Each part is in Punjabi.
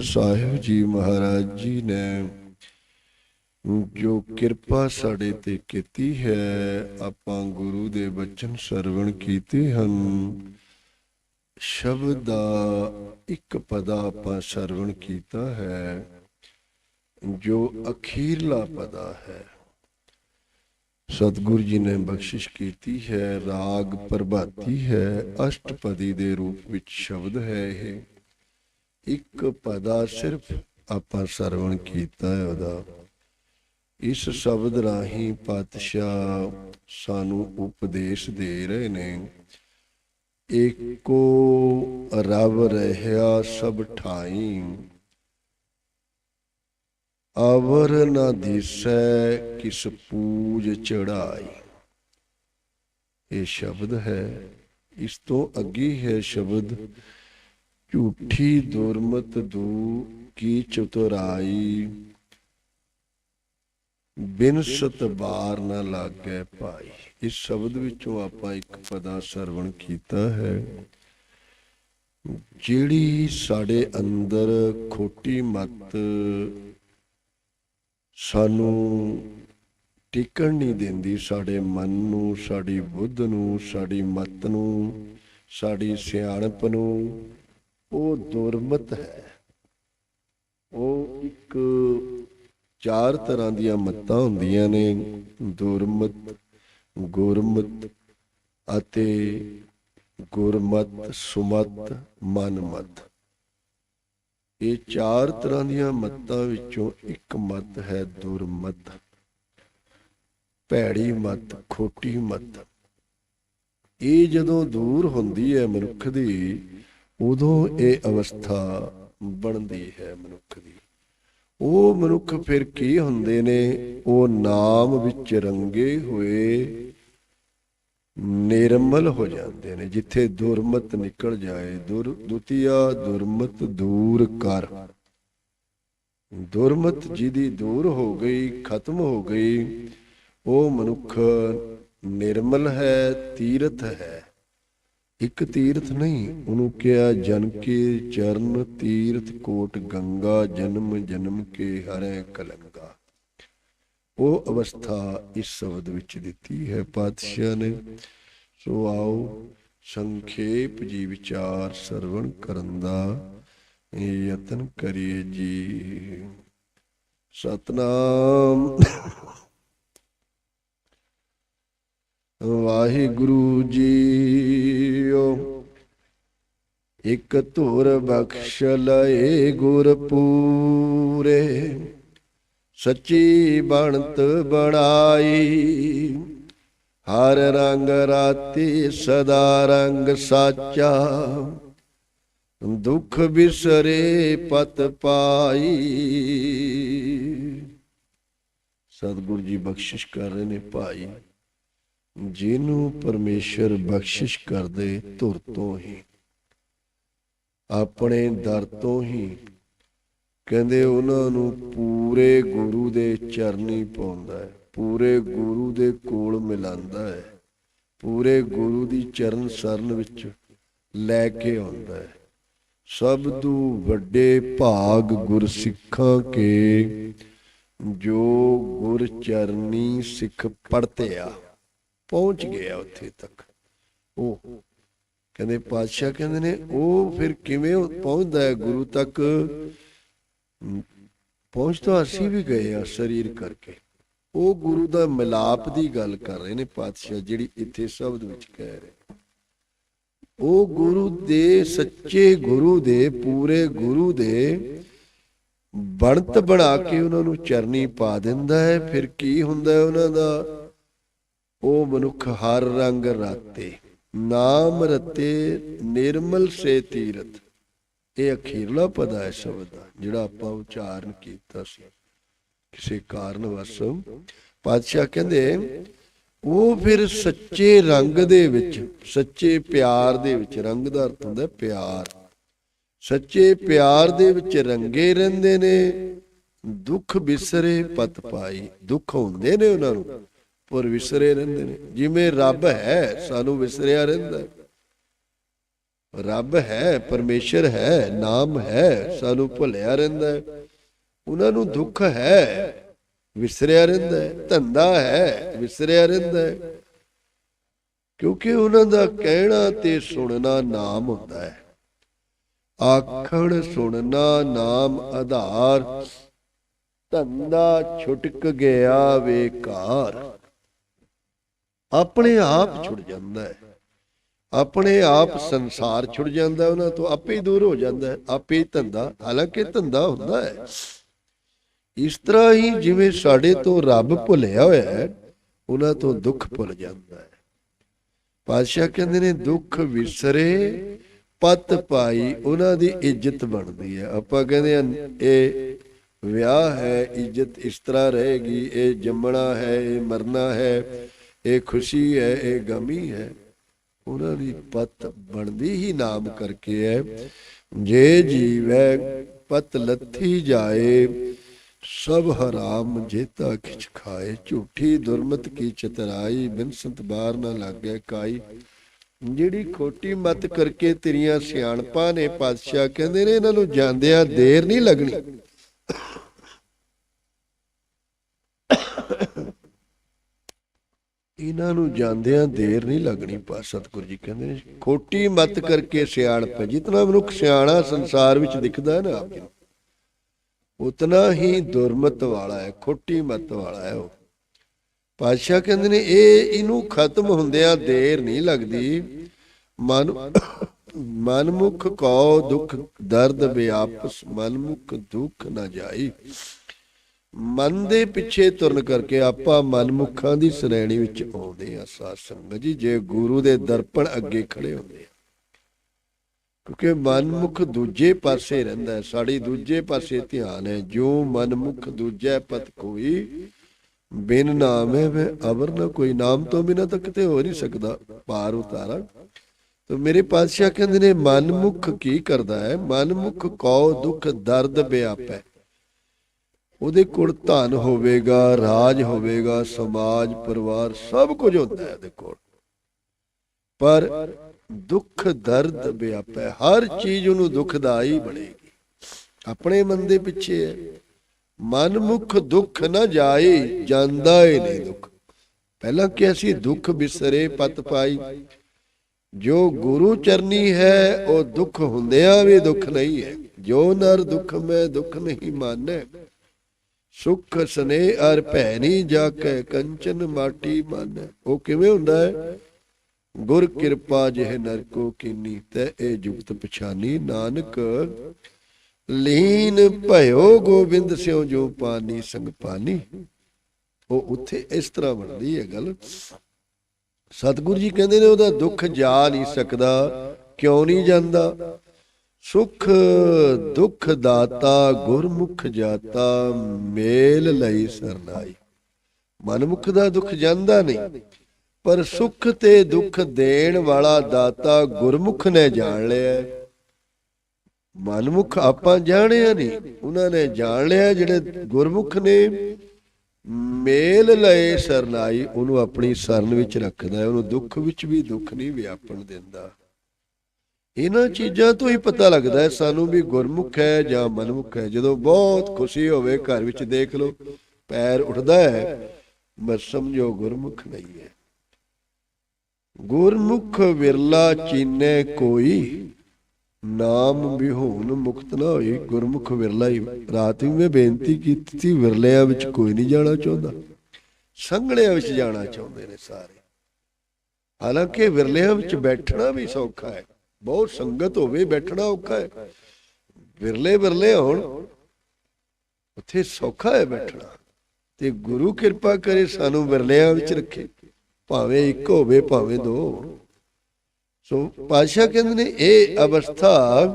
ਸਾਹਿਬ ਜੀ ਮਹਾਰਾਜ ਜੀ ਨੇ ਜੋ ਕਿਰਪਾ ਸਾਡੇ ਤੇ ਕੀਤੀ ਹੈ, ਆਪਾਂ ਗੁਰੂ ਦੇ ਬਚਨ ਸਰਵਣ ਕੀਤੇ ਹਨ। ਸ਼ਬਦ ਦਾ ਇੱਕ ਪਦਾ ਆਪਾਂ ਸਰਵਣ ਕੀਤਾ ਹੈ, ਜੋ ਅਖੀਰਲਾ ਪਦਾ ਹੈ। ਸਤਿਗੁਰੂ ਜੀ ਨੇ ਬਖਸ਼ਿਸ਼ ਕੀਤੀ ਹੈ, ਰਾਗ ਪ੍ਰਭਾਤੀ ਹੈ, ਅਸ਼ਟਪਦੀ ਦੇ ਰੂਪ ਵਿੱਚ ਸ਼ਬਦ ਹੈ ਇਹ। ਇੱਕ ਪਦਾ ਸਿਰਫ ਆਪਾਂ ਸਰਵਣ ਕੀਤਾ ਹੈ ਉਹਦਾ। ਇਸ ਸ਼ਬਦ ਰਾਹੀਂ ਪਾਤਸ਼ਾਹ ਸਾਨੂੰ ਉਪਦੇਸ਼ ਦੇ ਰਹੇ ਨੇ। ਏਕੋ ਰਬ ਰਹਿਆ ਸਭ ਠਾਈ। ਅਵਰ ਨਾ ਦਿਸੈ ਕਿਸ ਪੂਜ ਚੜਾਈ। ਇਹ ਸ਼ਬਦ ਹੈ। ਇਸ ਤੋਂ ਅੱਗੇ ਹੈ ਸ਼ਬਦ ਝੂਠੀ ਦੁਰਮਤ ਦੂ ਕੀ ਚਤੁਰਾਈ? ਬਿਨ ਬਾਰ ਨਾ ਲਾਗੇ ਭਾਈ। ਇਸ ਸ਼ਬਦ ਵਿੱਚੋਂ ਆਪਾਂ ਇੱਕ ਪਦਾ ਸਰਵਣ ਕੀਤਾ ਹੈ। ਜਿਹੜੀ ਸਾਡੇ ਅੰਦਰ ਖੋਟੀ ਮਤ ਸਾਨੂੰ ਟਿਕਣ ਨਹੀਂ ਦਿੰਦੀ, ਸਾਡੇ ਮਨ ਨੂੰ, ਸਾਡੀ ਬੁੱਧ ਨੂੰ, ਸਾਡੀ ਮਤ ਨੂੰ, ਸਾਡੀ ਸਿਆਣਪ ਨੂੰ ਉਹ ਦੁਰਮਤ ਹੈ। ਉਹ ਇੱਕ ਚਾਰ ਤਰ੍ਹਾਂ ਦੀਆਂ ਮੱਤਾਂ ਹੁੰਦੀਆਂ ਨੇ। ਦੁਰਮਤ, ਗੁਰਮਤ ਅਤੇ ਗੁਰਮਤ, ਸੁਮਤ, ਮਨਮਤ। ਇਹ ਚਾਰ ਤਰ੍ਹਾਂ ਦੀਆਂ ਮੱਤਾਂ ਵਿੱਚੋਂ ਇੱਕ ਮਤ ਹੈ ਦੁਰਮਤ। ਭੈੜੀ ਮਤ, ਖੋਟੀ ਮਤ। ਇਹ ਜਦੋਂ ਦੂਰ ਹੁੰਦੀ ਹੈ ਮਨੁੱਖ ਦੀ ਉਦੋਂ ਇਹ ਅਵਸਥਾ ਬਣਦੀ ਹੈ ਮਨੁੱਖ ਦੀ। ਉਹ ਮਨੁੱਖ ਫਿਰ ਕੀ ਹੁੰਦੇ ਨੇ? ਉਹ ਨਾਮ ਵਿੱਚ ਰੰਗੇ ਹੋਏ ਨਿਰਮਲ ਹੋ ਜਾਂਦੇ ਨੇ। ਜਿੱਥੇ ਦੁਰਮਤ ਨਿਕਲ ਜਾਏ, ਦੁਰ, ਦੁਤੀਆ ਦੁਰਮਤ ਦੂਰ ਕਰ। ਦੁਰਮਤ ਜਿਹਦੀ ਦੂਰ ਹੋ ਗਈ, ਖਤਮ ਹੋ ਗਈ, ਉਹ ਮਨੁੱਖ ਨਿਰਮਲ ਹੈ, ਤੀਰਥ ਹੈ। ਇੱਕ ਤੀਰਥ ਨਹੀਂ, ਉਹਨੂੰ ਕਿਹਾ, ਜਨ ਕੇ ਚਰਨ ਤੀਰਥ ਕੋਟ ਗੰਗਾ, ਜਨਮ ਜਨਮ ਕੇ ਹਰੇ ਕਲੰਗਾ। ਉਹ ਅਵਸਥਾ ਇਸ ਸ਼ਬਦ ਵਿੱਚ ਦਿੱਤੀ ਹੈ, ਪਾਤਸ਼ਾਹ ਨੇ, ਸੋ ਆਓ ਸੰਖੇਪ ਜੀ ਵਿਚਾਰ ਸਰਵਣ ਕਰਨ ਦਾ ਯਤਨ ਕਰੀਏ ਜੀ। ਸਤਨਾਮ। ਵਾਹਿਗੁਰੂ ਜੀਓ। ਇਕ ਧੁਰ ਬਖਸ਼ ਲਏ ਗੁਰ ਪੂਰੇ ਸੱਚੀ ਬਣਤ ਬਣਾਈ। ਹਰ ਰੰਗ ਰਾਤੀ ਸਦਾ ਰੰਗ ਸਾਚਾ, ਦੁੱਖ ਬਿਸਰੇ ਪਤ ਪਾਈ। ਸਤਿਗੁਰੂ ਜੀ ਬਖਸ਼ਿਸ਼ ਕਰ ਰਹੇ ਨੇ ਭਾਈ। ਜਿਹਨੂੰ ਪਰਮੇਸ਼ਰ ਬਖਸ਼ਿਸ਼ ਕਰਦੇ ਧੁਰ ਤੋਂ ਹੀ। ਆਪਣੇ ਦਰ ਤੋਂ ਹੀ। ਕਹਿੰਦੇ ਉਹਨਾਂ ਨੂੰ ਪੂਰੇ ਗੁਰੂ ਦੇ ਚਰਨੀ ਪਾਉਂਦਾ ਹੈ। ਪੂਰੇ ਗੁਰੂ ਦੇ ਕੋਲ ਮਿਲਾਂਦਾ ਹੈ। ਪੂਰੇ ਗੁਰੂ ਦੀ ਚਰਨ ਸਰਨ ਵਿੱਚ ਲੈ ਕੇ ਆਉਂਦਾ ਹੈ। ਸਭ ਤੋਂ ਵੱਡੇ ਭਾਗ ਗੁਰਸਿੱਖਾਂ ਕੇ ਜੋ ਗੁਰ ਚਰਨੀ ਸਿੱਖ ਪੜਤੇ ਆ। ਪਹੁੰਚ ਗਿਆ ਉੱਥੇ ਤੱਕ। ਉਹ ਕਹਿੰਦੇ ਪਾਤਸ਼ਾਹ ਕਹਿੰਦੇ ਨੇ, ਉਹ ਫਿਰ ਕਿਵੇਂ ਪਹੁੰਚਦਾ ਹੈ ਗੁਰੂ ਤੱਕ? ਪਹੁੰਚ ਤਾਂ ਅਸੀਂ ਵੀ ਗਏ ਆ ਸਰੀਰ ਕਰਕੇ। ਉਹ ਗੁਰੂ ਦਾ ਮਿਲਾਪ ਦੀ ਗੱਲ ਕਰ ਰਹੇ ਨੇ ਪਾਤਸ਼ਾਹ, ਜਿਹੜੀ ਇੱਥੇ ਸ਼ਬਦ ਵਿੱਚ ਕਹਿ ਰਹੇ ਉਹ ਗੁਰੂ ਦੇ ਸੱਚੇ ਗੁਰੂ ਦੇ, ਪੂਰੇ ਗੁਰੂ ਦੇ ਬਣਤ ਬਣਾ ਕੇ ਉਹਨਾਂ ਨੂੰ ਚਰਨੀ ਪਾ ਦਿੰਦਾ ਹੈ। ਫਿਰ ਕੀ ਹੁੰਦਾ ਹੈ ਉਹਨਾਂ ਦਾ? ਉਹ ਮਨੁੱਖ ਹਰ ਰੰਗ ਰਾਤੇ, ਨਾਮ ਰਤੇ, ਨਿਰਮਲ ਸੇ ਤੀਰਥ। ਇਹ ਅਖੀਰਲਾ ਪਦ ਹੈ ਸ਼ਬਦ ਦਾ ਜਿਹੜਾ ਆਪਾਂ ਉਚਾਰਨ ਕੀਤਾ ਸੀ। ਕਿਸੇ ਕਾਰਨ ਵਸ ਪਾਤਸ਼ਾਹ ਕਹਿੰਦੇ, ਉਹ ਫਿਰ ਸੱਚੇ ਰੰਗ ਦੇ ਵਿੱਚ, ਸੱਚੇ ਪਿਆਰ ਦੇ ਵਿੱਚ, ਰੰਗ ਦਾ ਅਰਥ ਹੁੰਦਾ ਪਿਆਰ। ਸੱਚੇ ਪਿਆਰ ਦੇ ਵਿੱਚ ਰੰਗੇ ਰਹਿੰਦੇ ਨੇ, ਦੁੱਖ ਬਿਸਰੇ ਪਤ ਪਾਈ, ਦੁੱਖ ਹੁੰਦੇ ਨੇ ਉਹਨਾਂ ਨੂੰ। ਪਰ ਵਿਸਰੇ ਰਹਿੰਦੇ ਨੇ। ਜਿਵੇਂ ਰੱਬ ਹੈ, ਸਾਨੂੰ ਵਿਸਰਿਆ ਰਹਿੰਦਾ ਰੱਬ ਹੈ, ਪਰਮੇਸ਼ਰ ਹੈ, ਨਾਮ ਹੈ, ਸਾਨੂੰ ਭੁੱਲਿਆ ਰਹਿੰਦਾ ਉਹਨਾਂ ਨੂੰ ਦੁੱਖ ਹੈ, ਵਿਸਰਿਆ ਰਹਿੰਦਾ ਧੰਦਾ ਹੈ, ਵਿਸਰਿਆ ਰਹਿੰਦਾ ਕਿਉਂਕਿ ਉਹਨਾਂ ਦਾ ਕਹਿਣਾ ਤੇ ਸੁਣਨਾ ਨਾਮ ਹੁੰਦਾ ਹੈ। ਆਖਣ, ਸੁਣਨਾ ਨਾਮ ਆਧਾਰ। ਧੰਦਾ ਛੁਟਕ ਗਿਆ ਵੇਕਾਰ ਆਪਣੇ ਆਪ ਛੁੱਟ ਜਾਂਦਾ ਹੈ। ਆਪਣੇ ਆਪ ਸੰਸਾਰ ਛੁੱਟ ਜਾਂਦਾ ਉਹਨਾਂ ਤੋਂ ਆਪੇ ਹੀ ਦੂਰ ਹੋ ਜਾਂਦਾ ਹੈ, ਆਪੇ ਹੀ ਧੰਦਾ, ਹਾਲਾਂਕਿ ਧੰਦਾ ਹੁੰਦਾ ਹੈ। ਇਸ ਤਰ੍ਹਾਂ ਹੀ ਜਿਵੇਂ ਸਾਡੇ ਤੋਂ ਰੱਬ ਭੁੱਲਿਆ ਹੋਇਆ ਹੈ, ਉਹਨਾਂ ਤੋਂ ਦੁੱਖ ਭੁੱਲ ਜਾਂਦਾ ਹੈ। ਪਾਤਸ਼ਾਹ ਕਹਿੰਦੇ ਨੇ, ਦੁੱਖ ਵਿਸਰੇ, ਪਤ ਪਾਈ ਉਹਨਾਂ ਦੀ ਇੱਜ਼ਤ ਬਣਦੀ ਹੈ। ਆਪਾਂ ਕਹਿੰਦੇ ਹਾਂ ਇਹ ਵਿਆਹ ਹੈ, ਇੱਜ਼ਤ ਇਸ ਤਰ੍ਹਾਂ ਰਹੇਗੀ, ਇਹ ਜੰਮਣਾ ਹੈ, ਇਹ ਮਰਨਾ ਹੈ ਇਹ ਖੁਸ਼ੀ ਹੈ, ਇਹ ਗਮੀ ਹੈ। ਉਹਨਾਂ ਦੀ ਪਤ ਬਣਦੀ ਹੀ ਨਾਮ ਕਰਕੇ ਹੈ। ਜੇ ਜੀਵੈ ਪਤ ਲੱਥੀ ਜਾਏ, ਸਭ ਹਰਾਮ ਜੇਤਾ ਖਿਚ ਖਾਏ। ਝੂਠੀ ਦੁਰਮਤ ਕੀ ਚਤਰਾਈ, ਬਿਨਸੰਤ ਬਾਰ ਨਾ ਲੱਗੇ ਕਾਈ। ਜਿਹੜੀ ਖੋਟੀ ਮਤ ਕਰਕੇ ਤੇਰੀਆਂ ਸਿਆਣਪਾਂ ਨੇ ਪਾਤਸ਼ਾਹ ਕਹਿੰਦੇ ਨੇ, ਇਹਨਾਂ ਨੂੰ ਜਾਂਦਿਆਂ ਦੇਰ ਨਹੀਂ ਲੱਗਣੀ। ਇਹਨਾਂ ਨੂੰ ਜਾਂਦਿਆਂ ਦੇਰ ਨਹੀਂ ਲੱਗਣੀ ਪਾ ਸਤਿਗੁਰੂ ਜੀ ਕਹਿੰਦੇ ਨੇ, ਖੋਟੀ ਮਤ ਕਰਕੇ ਸਿਆਣਪ ਜਿਤਨਾ ਮਨੁੱਖ ਸਿਆਣਾ ਸੰਸਾਰ ਵਿੱਚ ਦਿਖਦਾ ਹੈ ਨਾ ਆਪ ਜੀ ਉਤਨਾ ਹੀ ਦੁਰਮਤ ਵਾਲਾ ਹੈ, ਖੋਟੀ ਮਤ ਵਾਲਾ ਹੈ ਉਹ। ਪਾਤਸ਼ਾਹ ਕਹਿੰਦੇ ਨੇ, ਇਹ ਇਹਨੂੰ ਖਤਮ ਹੁੰਦਿਆਂ ਦੇਰ ਨਹੀਂ ਲੱਗਦੀ। ਮਨ, ਮਨਮੁਖ ਕੋ ਦੁੱਖ ਦਰਦ ਵਿਆਪਸ ਮਨਮੁਖ ਦੁੱਖ ਨਾ ਜਾਈ। ਮਨ ਦੇ ਪਿੱਛੇ ਤੁਰਨ ਕਰਕੇ ਆਪਾਂ ਮਨਮੁਖਾਂ ਦੀ ਸ਼੍ਰੇਣੀ ਵਿੱਚ ਆਉਂਦੇ ਆ ਸਾਧ ਸੰਗਤ ਜੀ। ਜੇ ਗੁਰੂ ਦੇ ਦਰਪਣ ਅੱਗੇ ਖੜੇ ਹੁੰਦੇ ਆ ਕਿਉਂਕਿ ਮਨਮੁਖ ਦੂਜੇ ਪਾਸੇ ਰਹਿੰਦਾ ਹੈ, ਸਾਡੀ ਦੂਜੇ ਪਾਸੇ ਧਿਆਨ ਹੈ। ਜੋ ਮਨਮੁਖ ਦੂਜੇ ਪਤ ਕੋਈ ਬਿਨ ਨਾਮ ਹੈ ਵੇ ਅਵਰ ਨਾ ਕੋਈ ਨਾਮ ਤੋਂ ਬਿਨਾ ਤਾਂ ਕਿਤੇ ਹੋ ਨਹੀਂ ਸਕਦਾ, ਪਾਰ ਉਤਾਰਾ। ਤਾਂ ਮੇਰੇ ਪਾਤਸ਼ਾਹ ਕਹਿੰਦੇ ਨੇ, ਮਨਮੁਖ ਕੀ ਕਰਦਾ ਹੈ? ਮਨਮੁਖ ਕਉ ਦੁਖ ਦਰਦ ਵਿਆਪੈ ਉਹਦੇ ਕੋਲ ਧਨ ਹੋਵੇਗਾ, ਰਾਜ ਹੋਵੇਗਾ, ਸਮਾਜ, ਪਰਿਵਾਰ, ਸਭ ਕੁਝ ਹੁੰਦਾ ਹੈ ਉਹਦੇ ਕੋਲ। ਪਰ ਦੁੱਖ, ਦਰਦ ਵਿਆਪੈ, ਹਰ ਚੀਜ਼ ਉਹਨੂੰ ਦੁਖਦਾਈ ਬਣੇਗੀ। ਆਪਣੇ ਮਨ ਦੇ ਪਿੱਛੇ ਹੈ। ਮਨਮੁਖ ਦੁੱਖ ਨਾ ਜਾਏ, ਜਾਂਦਾ ਏ ਨਹੀਂ ਦੁੱਖ। ਪਹਿਲਾਂ ਕਿ ਅਸੀਂ ਦੁੱਖ ਬਿਸਰੇ ਪਤ ਪਾਈ। ਜੋ ਗੁਰੂ ਚਰਨੀ ਹੈ, ਉਹ ਦੁੱਖ ਹੁੰਦਿਆਂ ਵੀ ਦੁੱਖ ਨਹੀਂ ਹੈ। ਜੋ ਨਰ ਦੁੱਖ ਮੈਂ ਦੁੱਖ ਨਹੀਂ ਮਾਨੈ। ਸੁਖ ਸਨੇ ਅਰ ਭੈਣੀ ਜਾ ਕੇ ਕੰਚਨ ਮਾਟੀ ਮਨ। ਉਹ ਕਿਵੇਂ ਹੁੰਦਾ ਹੈ? ਗੁਰ ਕਿਰਪਾ ਜਿਹ ਨਰ ਕੋ ਕੀਨੀ ਤੈ, ਇਹ ਜੁਗਤ ਪਛਾਨੀ ਨਾਨਕ। ਲੀਨ ਭਇਓ ਗੋਬਿੰਦ ਸਿਉ ਜੋ ਪਾਨੀ ਸੰਗ ਪਾਨੀ। ਉਹ ਉੱਥੇ ਇਸ ਤਰ੍ਹਾਂ ਬਣਦੀ ਹੈ ਗੱਲ। ਸਤਿਗੁਰੂ ਜੀ ਕਹਿੰਦੇ ਨੇ ਉਹਦਾ ਦੁੱਖ ਜਾ ਨਹੀਂ ਸਕਦਾ, ਕਿਉਂ ਨਹੀਂ ਜਾਂਦਾ? ਸੁਖ ਦੁਖ ਦਾਤਾ, ਗੁਰਮੁਖ ਜਾਤਾ, ਮੇਲ ਲਈ ਸਰਨਾਈ। ਮਨਮੁਖ ਦਾ ਦੁੱਖ ਜਾਂਦਾ ਨਹੀਂ, ਪਰ ਸੁਖ ਤੇ ਦੁੱਖ ਦੇਣ ਵਾਲਾ ਦਾਤਾ ਗੁਰਮੁਖ ਨੇ ਜਾਣ ਲਿਆ ਹੈ। ਮਨਮੁਖ ਆਪਾਂ ਜਾਣਿਆ ਨਹੀਂ, ਉਹਨਾਂ ਨੇ ਜਾਣ ਲਿਆ ਜਿਹੜੇ ਗੁਰਮੁਖ ਨੇ। ਮੇਲ ਲਏ ਸਰਨਾਈ, ਉਹਨੂੰ ਆਪਣੀ ਸਰਨ ਵਿੱਚ ਰੱਖਦਾ ਉਹਨੂੰ ਦੁੱਖ ਵਿੱਚ ਵੀ ਦੁੱਖ ਨਹੀਂ ਵਿਆਪਣ ਦਿੰਦਾ। ਇਹਨਾਂ ਚੀਜ਼ਾਂ ਤੋਂ ਹੀ ਪਤਾ ਲੱਗਦਾ ਹੈ, ਸਾਨੂੰ ਵੀ ਗੁਰਮੁਖ ਹੈ ਜਾਂ ਮਨਮੁਖ ਹੈ। ਜਦੋਂ ਬਹੁਤ ਖੁਸ਼ੀ ਹੋਵੇ, ਘਰ ਵਿੱਚ ਦੇਖ ਲਓ, ਪੈਰ ਉੱਠਦਾ ਹੈ ਬਸ ਸਮਝੋ ਗੁਰਮੁਖ ਨਹੀਂ ਹੈ। ਗੁਰਮੁਖ ਵਿਰਲਾ ਚੀਨੇ ਕੋਈ, ਨਾਮ ਵਿਹੂਨ ਮੁਕਤ ਨਾ ਹੋਈ। ਗੁਰਮੁਖ ਵਿਰਲਾ ਹੀ, ਰਾਤ ਵੀ ਮੈਂ ਬੇਨਤੀ ਕੀਤੀ ਸੀ, ਵਿਰਲਿਆਂ ਵਿੱਚ ਕੋਈ ਨਹੀਂ ਜਾਣਾ ਚਾਹੁੰਦਾ। ਸੰਗਲਿਆਂ ਵਿੱਚ ਜਾਣਾ ਚਾਹੁੰਦੇ ਨੇ ਸਾਰੇ। ਹਾਲਾਂਕਿ ਵਿਰਲਿਆਂ ਵਿੱਚ ਬੈਠਣਾ ਵੀ ਸੌਖਾ ਹੈ। ਬਹੁਤ ਸੰਗਤ ਹੋਵੇ, ਬੈਠਣਾ ਔਖਾ ਹੈ। ਵਿਰਲੇ ਵਿਰਲੇ ਹੋਣ, ਉੱਥੇ ਸੌਖਾ ਹੈ ਬੈਠਣਾ। ਤੇ ਗੁਰੂ ਕਿਰਪਾ ਕਰੇ ਸਾਨੂੰ ਵਿਰਲਿਆਂ ਵਿੱਚ ਰੱਖੇ। ਭਾਵੇਂ ਇੱਕ ਹੋਵੇ, ਭਾਵੇਂ ਦੋ ਹੋਣ। ਸੋ ਪਾਸ਼ਾ ਕਹਿੰਦੇ ਨੇ, ਇਹ ਅਵਸਥਾ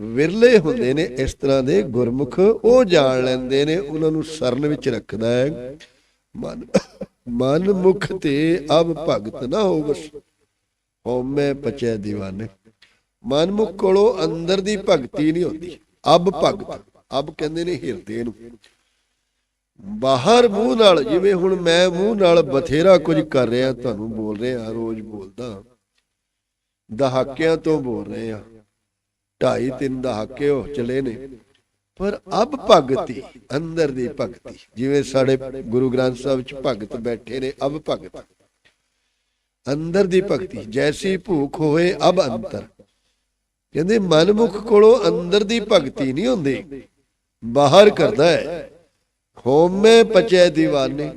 ਵਿਰਲੇ ਹੁੰਦੇ ਨੇ, ਇਸ ਤਰ੍ਹਾਂ ਦੇ ਗੁਰਮੁਖ ਉਹ ਜਾਣ ਲੈਂਦੇ ਨੇ, ਉਹਨਾਂ ਨੂੰ ਸਰਨ ਵਿੱਚ ਰੱਖਦਾ ਹੈ। ਮਨ ਮਨ ਮੁਖ ਤੇ ਅਬ ਭਗਤ ਨਾ ਹੋ ਬਸ ਹਉਮੈ ਪਚੈ دیਵਾਨੇ ਮਨ ਮੁਖ ਕੋਲੋਂ ਅੰਦਰ ਦੀ ਭਗਤੀ ਨਹੀਂ ਹੁੰਦੀ। ਅਬ ਭਗਤ, ਅਬ ਕਹਿੰਦੇ ਨੇ ਹਿਰਦੇ ਨੂੰ। ਬਾਹਰ ਮੂੰਹ ਨਾਲ, ਜਿਵੇਂ ਹੁਣ ਮੈਂ ਮੂੰਹ ਨਾਲ ਬਥੇਰਾ ਕੁਝ ਕਰ ਰਿਹਾ, ਤੁਹਾਨੂੰ ਬੋਲ ਰਿਹਾ, ਰੋਜ਼ ਬੋਲਦਾ ਦਹਾਕਿਆਂ ਤੋਂ ਬੋਲ ਰਹੇ ਆ ਢਾਈ ਤਿੰਨ ਦਹਾਕੇ ਹੋ ਚਲੇ ਨੇ। ਪਰ ਅਬ ਭਗਤੀ, ਅੰਦਰ ਦੀ ਭਗਤੀ, ਜਿਵੇਂ ਸਾਡੇ ਗੁਰੂ ਗ੍ਰੰਥ ਸਾਹਿਬ ਚ ਭਗਤ ਬੈਠੇ ਨੇ, ਅਬ ਭਗਤ। ਅੰਦਰ ਦੀ ਭਗਤੀ, ਜੈਸੀ ਭੂਖ ਹੋਏ ਅਬ ਅੰਤਰ। ਕਹਿੰਦੇ ਮਨਮੁਖ ਕੋਲੋਂ ਅੰਦਰ ਦੀ ਭਗਤੀ ਨਹੀਂ ਹੁੰਦੀ। ਬਾਹਰ ਕਰਦਾ ਹੈ। ਹੋਮੇ ਪਚੈ ਦੀਵਾਨੇ।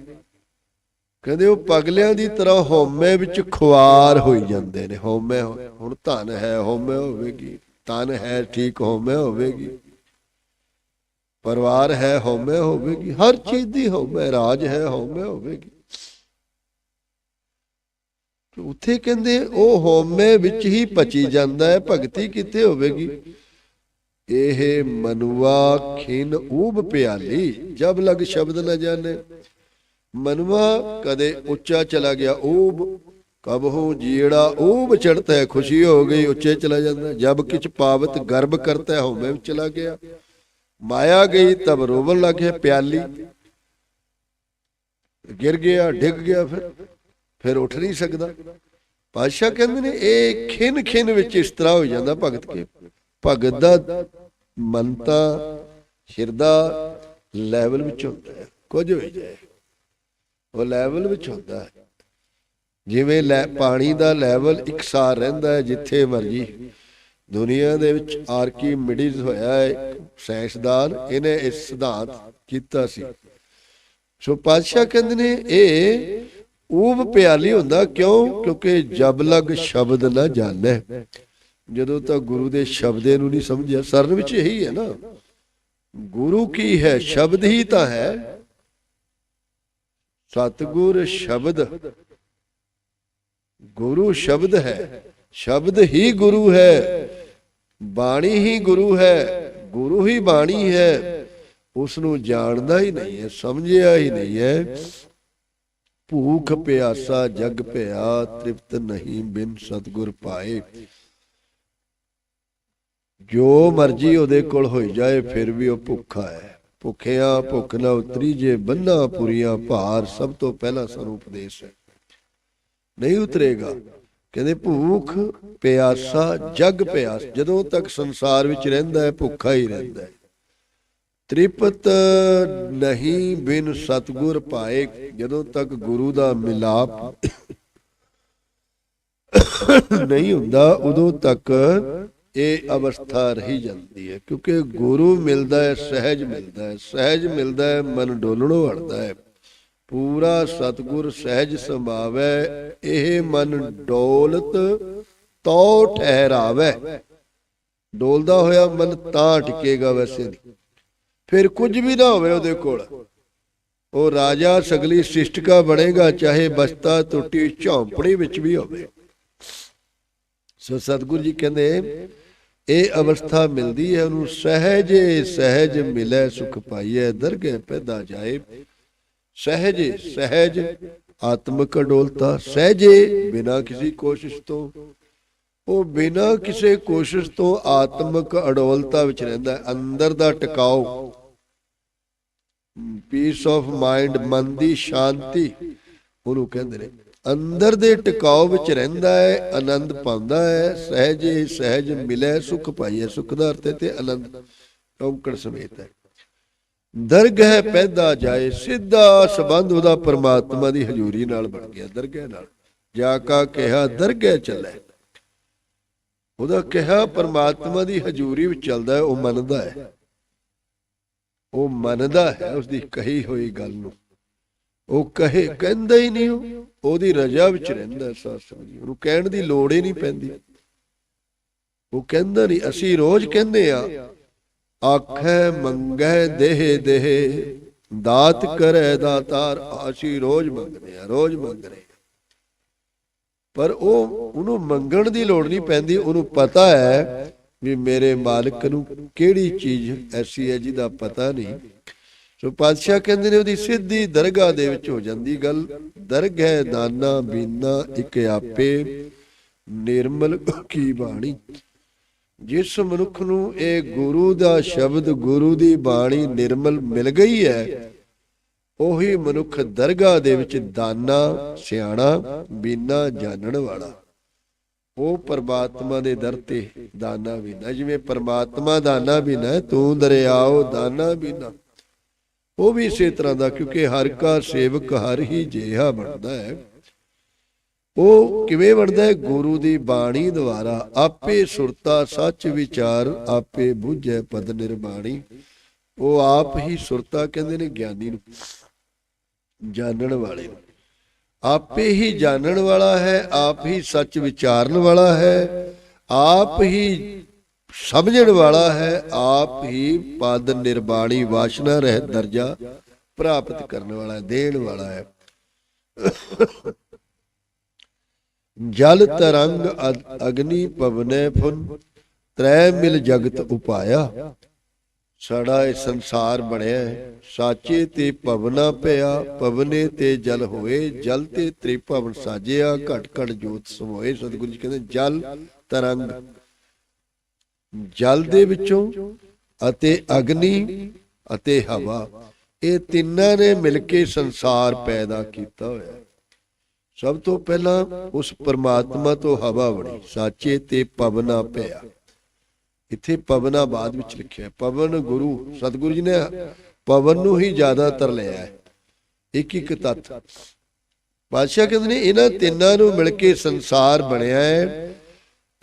ਕਹਿੰਦੇ ਉਹ ਪਗਲਿਆਂ ਦੀ ਤਰ੍ਹਾਂ ਹੋਮੇ ਵਿੱਚ ਖੁਆਰ ਹੋਈ ਜਾਂਦੇ ਨੇ। ਹੋਮੇ ਹੁਣ ਧਨ ਹੈ ਹੋਮੇ ਹੋਵੇਗੀ। ਤਨ ਹੈ, ਠੀਕ ਹੋਮੇ ਹੋਵੇਗੀ। ਪਰਿਵਾਰ ਹੈ ਹੋਮੇ ਹੋਵੇਗੀ। ਹਰ ਚੀਜ਼ ਦੀ ਹੋਮੇ ਰਾਜ ਹੈ ਹੋਮੇ ਹੋਵੇਗੀ। ਉੱਥੇ ਕਹਿੰਦੇ ਉਹ ਹੋਮੇ ਵਿੱਚ ਹੀ ਪਚੀ ਜਾਂਦਾ ਹੈ, ਭਗਤੀ ਕਿੱਥੇ ਹੋਵੇਗੀ? ਇਹ ਮਨੁਆ ਖਿਨ ਊਬ ਪਿਆਲੀ, ਜਬ ਲਗ ਸ਼ਬਦ ਨ ਜਾਣੇ। ਮਨਵਾ ਕਦੇ ਉੱਚਾ ਚਲਾ ਗਿਆ ਊਬ ਕਬਹੂ ਜੀੜਾ ਊਬ ਚੜਤਾ ਹੈ ਖੁਸ਼ੀ ਹੋ ਗਈ ਉੱਚੇ ਚਲਾ ਜਾਂਦਾ। ਜਬ ਕਿਛ ਪਾਵਤ ਗਰਭ ਕਰਤਾ ਹੋਮੇ ਵਿੱਚ ਚਲਾ ਗਿਆ। ਮਾਇਆ ਗਈ, ਤਬ ਰੋਵਣ ਲੱਗੇ ਪਿਆਲੀ। ਗਿਰ ਗਿਆ, ਡਿੱਗ ਗਿਆ ਫਿਰ। ਫਿਰ ਉੱਠ ਨਹੀਂ ਸਕਦਾ। ਪਾਤਸ਼ਾਹ ਕਹਿੰਦੇ ਨੇ, ਇਹ ਖਿਨ ਖਿਨ ਵਿੱਚ ਇਸ ਤਰ੍ਹਾਂ ਹੋ ਜਾਂਦਾ ਭਗਤ ਕੇ। ਭਗਤ ਦਾ ਮੰਤਾ ਹਿਰਦਾ ਲੈਵਲ ਵਿੱਚ ਹੁੰਦਾ ਹੈ, ਕੁਝ ਹੋ ਜਾਏ ਉਹ ਲੈਵਲ ਵਿੱਚ ਹੁੰਦਾ ਹੈ। ਜਿਵੇਂ ਲੈ, ਪਾਣੀ ਦਾ ਲੈਵਲ ਇਕਸਾਰ ਰਹਿੰਦਾ ਹੈ, ਜਿੱਥੇ ਮਰਜ਼ੀ। ਦੁਨੀਆ ਦੇ ਵਿੱਚ ਆਰਕੀਮਿਡੀਜ਼ ਹੋਇਆ ਹੈ ਸਾਇੰਸਦਾਨ, ਇਹਨੇ ਇਸ ਸਿਧਾਂਤ ਕੀਤਾ ਸੀ। ਸੋ ਪਾਤਸ਼ਾਹ ਕਹਿੰਦੇ ਨੇ, ਇਹ ਊਬ ਪਿਆਲੀ ਹੁੰਦਾ ਕਿਉਂ? ਕਿਉਂਕਿ ਜਬ ਲਗ ਸ਼ਬਦ ਨਾ ਜਾਣੈ। ਜਦੋਂ ਤੱਕ ਗੁਰੂ ਦੇ ਸ਼ਬਦੇ ਨੂੰ ਨਹੀਂ ਸਮਝਿਆ, ਸਰਨ ਵਿੱਚ ਇਹੀ ਹੈ ਨਾ। ਗੁਰੂ ਕੀ ਹੈ? ਸ਼ਬਦ ਹੀ ਤਾਂ ਹੈ। ਸਤਗੁਰ ਸ਼ਬਦ। ਗੁਰੂ ਸ਼ਬਦ ਹੈ। ਸ਼ਬਦ ਹੀ ਗੁਰੂ ਹੈ। ਬਾਣੀ ਹੀ ਗੁਰੂ ਹੈ। ਗੁਰੂ ਹੀ ਬਾਣੀ ਹੈ। ਉਸ ਨੂੰ ਜਾਣਦਾ ਹੀ ਨਹੀਂ ਹੈ, ਸਮਝਿਆ ਹੀ ਨਹੀਂ ਹੈ। ਭੂਖ ਪਿਆਸਾ, ਜਗ ਭਿਆ ਤ੍ਰਿਪਤ ਨਹੀਂ ਬਿਨ ਸਤਗੁਰ ਪਾਏ। ਜੋ ਮਰਜ਼ੀ ਉਹਦੇ ਕੋਲ ਹੋਈ ਜਾਏ, ਫਿਰ ਵੀ ਉਹ ਭੁੱਖਾ ਹੈ। ਭੁੱਖਿਆ ਭੁੱਖ ਨਾ ਉਤਰੀ ਜੇ ਬੰਨਾ ਪੁਰੀਆਂ ਭਾਰ, ਸਭ ਤੋਂ ਪਹਿਲਾ ਸਾਨੂੰ ਉਪਦੇਸ਼ ਹੈ। ਨਹੀਂ ਉਤਰੇਗਾ। ਕਹਿੰਦੇ ਭੂਖ ਪਿਆਸਾ, ਜਗ ਪਿਆਸ। ਜਦੋਂ ਤੱਕ ਸੰਸਾਰ ਵਿੱਚ ਰਹਿੰਦਾ ਹੈ, ਭੁੱਖਾ ਹੀ ਰਹਿੰਦਾ ਹੈ। ਤ੍ਰਿਪਤ ਨਹੀਂ ਬਿਨ ਸਤਗੁਰ ਪਾਏ ਜਦੋਂ ਤੱਕ ਗੁਰੂ ਦਾ ਮਿਲਾਪ ਨਹੀਂ ਹੁੰਦਾ, ਉਦੋਂ ਤੱਕ ਇਹ ਅਵਸਥਾ ਰਹੀ ਜਾਂਦੀ ਹੈ। ਕਿਉਂਕਿ ਗੁਰੂ ਮਿਲਦਾ ਹੈ, ਸਹਿਜ ਮਿਲਦਾ ਹੈ, ਸਹਿਜ ਮਿਲਦਾ ਹੈ, ਮਨ ਡੋਲਣੋਂ ਹਟਦਾ ਹੈ। ਪੂਰਾ ਸਤਗੁਰ ਸਹਿਜ ਸੰਭਾਵੈ, ਇਹ ਮਨ ਡੋਲਤ ਤੋ ਠਹਿਰਾਵੇ। ਡੋਲਦਾ ਹੋਇਆ ਮਨ ਤਾਂ ਟਿਕੇਗਾ ਵੈਸੇ ਨਹੀਂ। ਫਿਰ ਕੁਝ ਵੀ ਨਾ ਹੋਵੇ ਉਹਦੇ ਕੋਲ। ਉਹ ਰਾਜਾ ਸਗਲੀ ਸ੍ਰਿਸ਼ਟਕਾ ਬਣੇਗਾ, ਚਾਹੇ ਬਸਤਾ ਟੁੱਟੀ ਝੌਂਪੜੀ ਵਿੱਚ ਵੀ ਹੋਵੇ। ਸੋ ਸਤਗੁਰੂ ਜੀ ਕਹਿੰਦੇ, ਇਹ ਅਵਸਥਾ ਮਿਲਦੀ ਹੈ, ਉਹਨੂੰ ਸਹਿਜੇ, ਸਹਿਜ ਮਿਲੇ, ਸੁਖ ਪਾਈਏ ਦਰਗਹਿ ਪੈਦਾ ਜਾਏ। ਸਹਿਜੇ, ਸਹਿਜ, ਆਤਮਿਕ ਅਡੋਲਤਾ, ਸਹਿਜੇ ਬਿਨਾ ਕਿਸੇ ਕੋਸ਼ਿਸ਼ ਤੋਂ। ਉਹ ਬਿਨਾ ਕਿਸੇ ਕੋਸ਼ਿਸ਼ ਤੋਂ ਆਤਮਿਕ ਅਡੋਲਤਾ ਵਿੱਚ ਰਹਿੰਦਾ, ਅੰਦਰ ਦਾ ਟਿਕਾਓ। ਪੀਸ ਆਫ ਮਾਈਂਡ ਮਨ ਦੀ ਸ਼ਾਂਤੀ ਉਹਨੂੰ ਕਹਿੰਦੇ ਨੇ ਅੰਦਰ ਦੇ ਟਿਕਾਓ ਵਿੱਚ ਰਹਿੰਦਾ ਹੈ ਆਨੰਦ ਪਾਉਂਦਾ ਹੈ ਸਹਿਜੇ ਸਹਿਜ ਮਿਲੇ ਸੁਖ ਪਾਈਏ ਸੁਖ ਦਾ ਅਰਥ ਤੇ ਆਨੰਦ ਔਕੜ ਸਮੇਤ ਹੈ ਦਰਗਹਿ ਪੈਦਾ ਜਾਏ ਸਿੱਧਾ ਸਬੰਧ ਉਹਦਾ ਪਰਮਾਤਮਾ ਦੀ ਹਜ਼ੂਰੀ ਨਾਲ ਬਣ ਗਿਆ ਦਰਗਹਿ ਨਾਲ ਜਾ ਕਾ ਕਿਹਾ ਦਰਗਹਿ ਚੱਲੇ ਉਹਦਾ ਕਿਹਾ ਪਰਮਾਤਮਾ ਦੀ ਹਜ਼ੂਰੀ ਵਿੱਚ ਚੱਲਦਾ ਹੈ ਉਹ ਮੰਨਦਾ ਹੈ ਉਹ ਮੰਨਦਾ ਹੈ ਉਸ ਦੀ ਕਹੀ ਹੋਈ ਗੱਲ ਨੂੰ। ਉਹ ਕਹੇ, ਕਹਿੰਦਾ ਹੀ ਨਹੀਂ ਉਹਦੀ ਰਜਾ ਵਿੱਚ ਰਹਿੰਦਾ ਸਾਧ ਜੀ। ਉਹਨੂੰ ਕਹਿਣ ਦੀ ਲੋੜ ਹੀ ਨਹੀਂ ਪੈਂਦੀ। ਉਹ ਕਹਿੰਦਾ ਨਹੀਂ, ਅਸੀਂ ਰੋਜ਼ ਕਹਿੰਦੇ ਆ, ਆਖੈ, ਮੰਗੈ, ਦੇਹ ਦੇਹ, ਦਾਤ ਕਰੈ, ਦਾਤਾਰ। ਅਸੀਂ ਰੋਜ਼ ਮੰਗਦੇ ਆ, ਰੋਜ਼ ਮੰਗ ਰਹੇ ਪਰ ਉਹ, ਉਹਨੂੰ ਮੰਗਣ ਦੀ ਲੋੜ ਨਹੀਂ ਪੈਂਦੀ। ਉਹਨੂੰ ਪਤਾ ਹੈ ਵੀ ਮੇਰੇ ਮਾਲਕ ਨੂੰ ਕਿਹੜੀ ਚੀਜ਼ ਐਸੀ ਹੈ ਜਿਹਦਾ ਪਤਾ ਨਹੀਂ। ਸੋ ਪਾਤਸ਼ਾਹ ਕਹਿੰਦੇ ਨੇ ਉਹਦੀ ਸਿੱਧੀ ਦਰਗਾਹ ਦੇ ਵਿੱਚ ਹੋ ਜਾਂਦੀ ਗੱਲ। ਦਰਗਹਿ ਦਾਨਾ ਬੀਨਾ ਇੱਕ ਆਪੇ ਨਿਰਮਲ ਕੀ ਬਾਣੀ। ਜਿਸ ਮਨੁੱਖ ਨੂੰ ਇਹ ਗੁਰੂ ਦਾ ਸ਼ਬਦ ਗੁਰੂ ਦੀ ਬਾਣੀ ਨਿਰਮਲ ਮਿਲ ਗਈ ਹੈ, ਉਹੀ ਮਨੁੱਖ ਦਰਗਾਹ ਦੇ ਵਿੱਚ ਦਾਨਾ, ਸਿਆਣਾ, ਬੀਨਾ ਜਾਣਨ ਵਾਲਾ। ਉਹ ਪਰਮਾਤਮਾ ਦੇ ਦਰ ਤੇ ਦਾਨਾ ਵੀ ਨਾ, ਜਿਵੇਂ ਪਰਮਾਤਮਾ ਦਾਨਾ ਵੀ ਨਾ, ਤੂੰ ਦਰਿਆਓ ਦਾਨਾ ਵੀ ਨਾ। ਉਹ ਵੀ ਇਸੇ ਤਰ੍ਹਾਂ ਦਾ, ਕਿਉਂਕਿ ਹਰ ਕਾ ਸੇਵਕ ਹਰ ਹੀ ਜਿਹਾ ਬਣਦਾ ਹੈ। ਉਹ ਕਿਵੇਂ ਬਣਦਾ ਹੈ? ਗੁਰੂ ਦੀ ਬਾਣੀ ਦੁਆਰਾ ਆਪੇ ਸੁਰਤਾ ਸੱਚ ਵਿਚਾਰ, ਆਪੇ ਬੁੱਝੈ ਪਦ ਨਿਰਬਾਣੀ ਉਹ ਆਪ ਹੀ ਸੁਰਤਾ ਕਹਿੰਦੇ ਨੇ ਗਿਆਨੀ ਨੂੰ, ਜਾਣਨ ਵਾਲੇ ਨੂੰ। ਆਪੇ ਹੀ ਜਾਣਨ ਵਾਲਾ ਹੈ, ਆਪ ਹੀ ਸੱਚ ਵਿਚਾਰਨ ਵਾਲਾ ਹੈ, ਆਪ ਹੀ ਸਮਝਣ ਵਾਲਾ ਹੈ, ਆਪ ਹੀ ਪਦ ਨਿਰਬਾਣੀ ਵਾਸ਼ਨਾ ਰਹਿ ਦਰਜਾ ਪ੍ਰਾਪਤ ਕਰਨ ਵਾਲਾ ਹੈ ਦੇਣ ਵਾਲਾ ਹੈ। ਜਲ ਤਰੰਗ ਅਗਨੀ ਪਵਨੇ ਫੁਨ, ਤ੍ਰੈ ਮਿਲ ਜਗਤ ਉਪਾਇਆ। ਸਾਡਾ ਇਹ ਸੰਸਾਰ ਬਣਿਆ ਹੈ। ਸਾਚੇ ਤੇ ਪਵਨਾ ਪਿਆ ਪਵਨੇ ਤੇ ਜਲ ਹੋਏ, ਜਲ ਤੇ ਤ੍ਰਿਭਵਨ ਸਾਜਿਆ, ਘਟ ਘਟ ਜੋਤ ਸਮੋਏ। ਸਤਿਗੁਰੂ ਜੀ ਕਹਿੰਦੇ, ਜਲ ਤਰੰਗ। ਜਲ ਦੇ ਵਿੱਚੋਂ ਅਤੇ ਅਗਨੀ ਅਤੇ ਹਵਾ, ਇਹ ਤਿੰਨਾਂ ਨੇ ਮਿਲ ਕੇ ਸੰਸਾਰ ਪੈਦਾ ਕੀਤਾ ਹੋਇਆ ਸਭ ਤੋਂ ਪਹਿਲਾਂ ਉਸ ਪਰਮਾਤਮਾ ਤੋਂ ਹਵਾ ਬਣੀ ਸਾਚੇ ਤੇ ਪਵਨਾ ਪਿਆ। ਇੱਥੇ ਪਵਨਾ ਬਾਅਦ ਵਿੱਚ ਲਿਖਿਆ ਪਵਨ ਗੁਰੂ, ਸਤਿਗੁਰੂ ਜੀ ਨੇ ਪਵਨ ਨੂੰ ਹੀ ਜ਼ਿਆਦਾਤਰ ਲਿਆ ਹੈ। ਇੱਕ ਇੱਕ ਤੱਤ। ਪਾਤਸ਼ਾਹ ਕਹਿੰਦੇ ਨੇ, ਇਹਨਾਂ ਤਿੰਨਾਂ ਨੂੰ ਮਿਲ ਕੇ ਸੰਸਾਰ ਬਣਿਆ ਹੈ।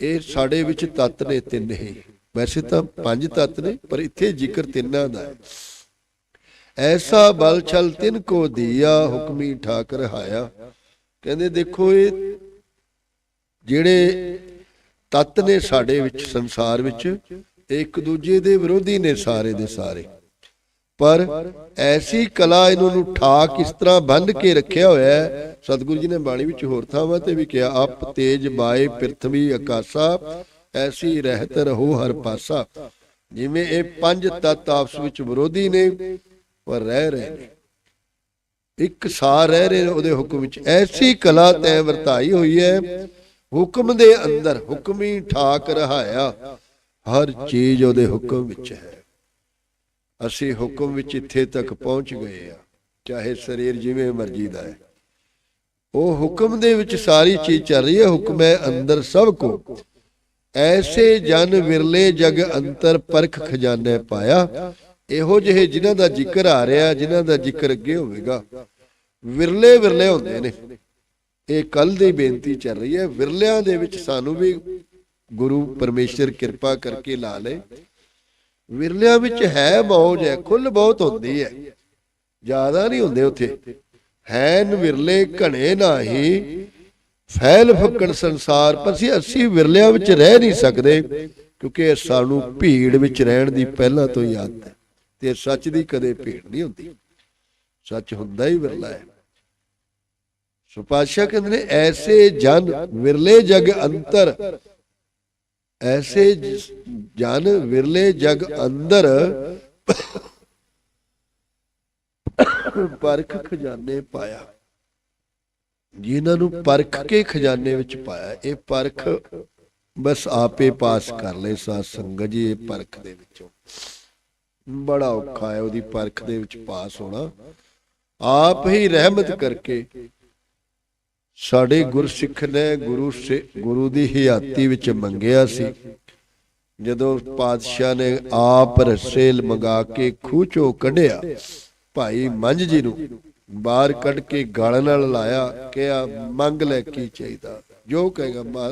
ਇਹ ਸਾਡੇ ਵਿੱਚ ਤੱਤ ਨੇ ਤਿੰਨ ਹੀ। ਵੈਸੇ ਤਾਂ ਪੰਜ ਤੱਤ ਨੇ, ਪਰ ਇੱਥੇ ਜ਼ਿਕਰ ਤਿੰਨਾਂ ਦਾ ਹੈ। ਐਸਾ ਬਲ ਛਲ ਤਿੰਨ ਕੋ ਦੀਆ, ਹੁਕਮੀ ਠਾਕਰ ਹਾਇਆ। ਕਹਿੰਦੇ ਦੇਖੋ ਇਹ ਜਿਹੜੇ ਤੱਤ ਨੇ ਸਾਡੇ ਵਿੱਚ, ਸੰਸਾਰ ਵਿੱਚ ਇੱਕ ਦੂਜੇ ਦੇ ਵਿਰੋਧੀ ਨੇ ਸਾਰੇ ਦੇ ਸਾਰੇ। ਪਰ ਐਸੀ ਕਲਾ ਇਹਨਾਂ ਨੂੰ ਠਾਕ ਇਸ ਤਰ੍ਹਾਂ ਬੰਨ ਕੇ ਰੱਖਿਆ ਹੋਇਆ ਹੈ। ਸਤਿਗੁਰੂ ਜੀ ਨੇ ਬਾਣੀ ਵਿੱਚ ਹੋਰ ਥਾਵਾਂ ਤੇ ਵੀ ਕਿਹਾ, ਆਪ ਤੇਜ ਬਾਏ ਪ੍ਰithvi ਆਕਾਸਾ ਐਸੀ ਰਹਿਤ ਰਹੋ ਹਰ ਪਾਸਾ। ਜਿਵੇਂ ਇਹ ਪੰਜ ਤੱਤ ਆਪਸ ਵਿੱਚ ਵਿਰੋਧੀ ਨੇ, ਪਰ ਰਹਿ ਰਹੇ ਨੇ। ਇੱਕ ਸਾਰ ਰਹਿ ਰਹੇ ਨੇ, ਉਹਦੇ ਹੁਕਮ ਵਿੱਚ ਐਸੀ ਕਲਾ ਤੈ ਵਰਤਾਈ ਹੋਈ ਹੈ ਹੁਕਮ ਦੇ ਅੰਦਰ ਹੁਕਮੀ ਠਾਕ ਰਹਾਇਆ। ਹਰ ਚੀਜ਼ ਉਹਦੇ ਹੁਕਮ ਵਿੱਚ ਹੈ। ਅਸੀਂ ਹੁਕਮ ਵਿੱਚ ਇੱਥੇ ਤੱਕ ਪਹੁੰਚ ਗਏ ਆ, ਚਾਹੇ ਸਰੀਰ ਜਿਵੇਂ ਮਰਜ਼ੀ ਦਾ ਹੈ। ਉਹ ਹੁਕਮ ਦੇ ਵਿੱਚ ਸਾਰੀ ਚੀਜ਼ ਚੱਲ ਰਹੀ ਹੈ, ਹੁਕਮ ਹੈ ਅੰਦਰ ਸਭ ਕੋ। ਐਸੇ ਜਨ ਵਿਰਲੇ ਜਗ ਅੰਤਰ ਪਰਖ ਖਜ਼ਾਨੇ ਪਾਇਆ। ਇਹੋ ਜਿਹੇ ਜਿਨ੍ਹਾਂ ਦਾ ਜ਼ਿਕਰ ਆ ਰਿਹਾ, ਜਿਨ੍ਹਾਂ ਦਾ ਜ਼ਿਕਰ ਅੱਗੇ ਹੋਵੇਗਾ। ਵਿਰਲੇ ਵਿਰਲੇ ਹੁੰਦੇ ਨੇ। ਇਹ ਕੱਲ ਦੀ ਬੇਨਤੀ ਚੱਲ ਰਹੀ ਹੈ। ਵਿਰਲਿਆਂ ਦੇ ਵਿੱਚ ਸਾਨੂੰ ਵੀ ਗੁਰੂ ਪਰਮੇਸ਼ਰ ਕਿਰਪਾ ਕਰਕੇ ਲਾ ਲੇ ਵਿਰਲਿਆਂ ਵਿੱਚ ਹੈ ਮੌਜ ਹੈ ਖੁੱਲ ਬਹੁਤ ਹੁੰਦੀ ਹੈ। ਜ਼ਿਆਦਾ ਨਹੀਂ ਹੁੰਦੇ ਉੱਥੇ। ਹੈਨ ਵਿਰਲੇ ਘਣੇ ਨਾਹੀ, ਫੈਲ ਫੱਕਣ ਸੰਸਾਰ। ਪਰ ਅਸੀਂ ਅਸੀਂ ਵਿਰਲਿਆਂ ਵਿੱਚ ਰਹਿ ਨਹੀਂ ਸਕਦੇ, ਕਿਉਂਕਿ ਇਹ ਸਾਨੂੰ ਭੀੜ ਵਿੱਚ ਰਹਿਣ ਦੀ ਪਹਿਲਾਂ ਤੋਂ ਹੀ ਆਦਤ ਹੈ। ਤੇ ਸੱਚ ਦੀ ਕਦੇ ਭੀੜ ਨਹੀਂ ਹੁੰਦੀ। ਸੱਚ ਹੁੰਦਾ ਹੀ ਵਿਰਲਾ ਹੈ। ਸੋ ਪਾਤਸ਼ਾਹ ਕਹਿੰਦੇ ਨੇ, ਐਸੇ ਜਨ ਵਿਰਲੇ ਜਗ ਅੰਤਰ, ਐਸੇ ਜ- ਜਨ ਵਿਰਲੇ ਜਗ ਅੰਦਰ ਪਰਖ ਖਜ਼ਾਨੇ ਪਾਇਆ। ਜਿਨ੍ਹਾਂ ਨੂੰ ਪਰਖ ਕੇ ਖਜ਼ਾਨੇ ਵਿੱਚ ਪਾਇਆ, ਇਹ ਪਰਖ ਬਸ ਆਪੇ ਪਾਸ ਕਰ ਲੈ ਸਾਧ ਸੰਗਤ ਜੀ, ਇਹ ਪਰਖ ਦੇ ਵਿੱਚੋਂ। ਬੜਾ ਔਖਾ ਹੈ ਉਹਦੀ ਪਰਖ ਦੇ ਵਿੱਚ ਪਾਸ ਹੋਣਾ। ਆਪ ਹੀ ਰਹਿਮਤ ਕਰਕੇ ਸਾਡੇ ਗੁਰਸਿੱਖ ਨੇ ਗੁਰੂ ਸੇ ਗੁਰੂ ਦੀ ਹਿਆਤੀ ਵਿੱਚ ਮੰਗਿਆ ਸੀ। ਜਦੋਂ ਪਾਤਸ਼ਾਹ ਨੇ ਆਪ ਰੱਸੇ ਮੰਗਾ ਕੇ ਖੂਹ ਚੋਂ ਕੱਢਿਆ, ਭਾਈ ਮੰਝ ਜੀ ਨੂੰ ਬਾਹਰ ਕੱਢ ਕੇ ਗਲ ਨਾਲ ਲਾਇਆ, ਕਿਹਾ, ਮੰਗ ਲੈ ਕੀ ਚਾਹੀਦਾ? ਜੋ ਕਹੇਗਾ, ਮਾ,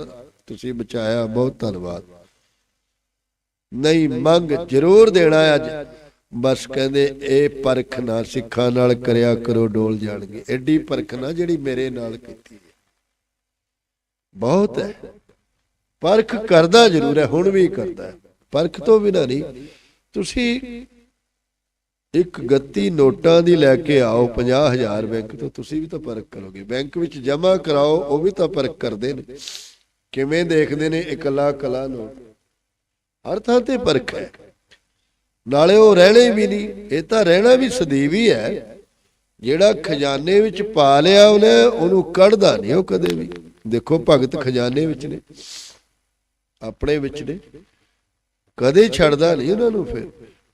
ਤੁਸੀਂ ਬਚਾਇਆ, ਬਹੁਤ ਧੰਨਵਾਦ। ਨਹੀਂ, ਮੰਗ ਜ਼ਰੂਰ ਦੇਣਾ ਅੱਜ। ਬਸ ਕਹਿੰਦੇ ਇਹ ਪਰਖ ਨਾ ਸਿੱਖਾਂ ਨਾਲ ਕਰਿਆ ਕਰੋ, ਡੋਲ ਜਾਣਗੇ। ਐਡੀ ਪਰਖ ਨਾ ਜਿਹੜੀ ਮੇਰੇ ਨਾਲ ਕੀਤੀ ਹੈ। ਬਹੁਤ ਹੈ। ਪਰਖ ਕਰਦਾ ਜ਼ਰੂਰ ਹੈ, ਹੁਣ ਵੀ ਕਰਦਾ ਹੈ। ਪਰਖ ਤੋਂ ਬਿਨਾਂ ਨਹੀਂ। ਤੁਸੀਂ ਇੱਕ ਗੱਤੀ ਨੋਟਾਂ ਦੀ ਲੈ ਕੇ ਆਓ 50000 ਬੈਂਕ ਤੋਂ, ਤੁਸੀਂ ਵੀ ਤਾਂ ਪਰਖ ਕਰੋਗੇ। ਬੈਂਕ ਵਿੱਚ ਜਮ੍ਹਾਂ ਕਰਾਓ, ਉਹ ਵੀ ਤਾਂ ਪਰਖ ਕਰਦੇ ਨੇ। ਕਿਵੇਂ ਦੇਖਦੇ ਨੇ ਇਕੱਲਾ ਕਲਾ ਨੋਟ? ਹਰ ਥਾਂ ਤੇ ਪਰਖ ਹੈ। ਨਾਲੇ ਉਹ ਰਹਿਣੇ ਵੀ ਨਹੀਂ, ਇਹ ਤਾਂ ਰਹਿਣਾ ਵੀ ਸਦੀਵ ਹੀ। ਹੈ ਜਿਹੜਾ ਖਜ਼ਾਨੇ ਵਿੱਚ ਪਾ ਲਿਆ ਉਹਨੇ, ਉਹਨੂੰ ਕੱਢਦਾ ਨਹੀਂ ਉਹ ਕਦੇ ਵੀ। ਦੇਖੋ ਭਗਤ ਖਜ਼ਾਨੇ ਵਿੱਚ ਨੇ, ਆਪਣੇ ਵਿੱਚ ਨੇ। ਕਦੇ ਛੱਡਦਾ ਨਹੀਂ ਉਹਨਾਂ ਨੂੰ ਫਿਰ।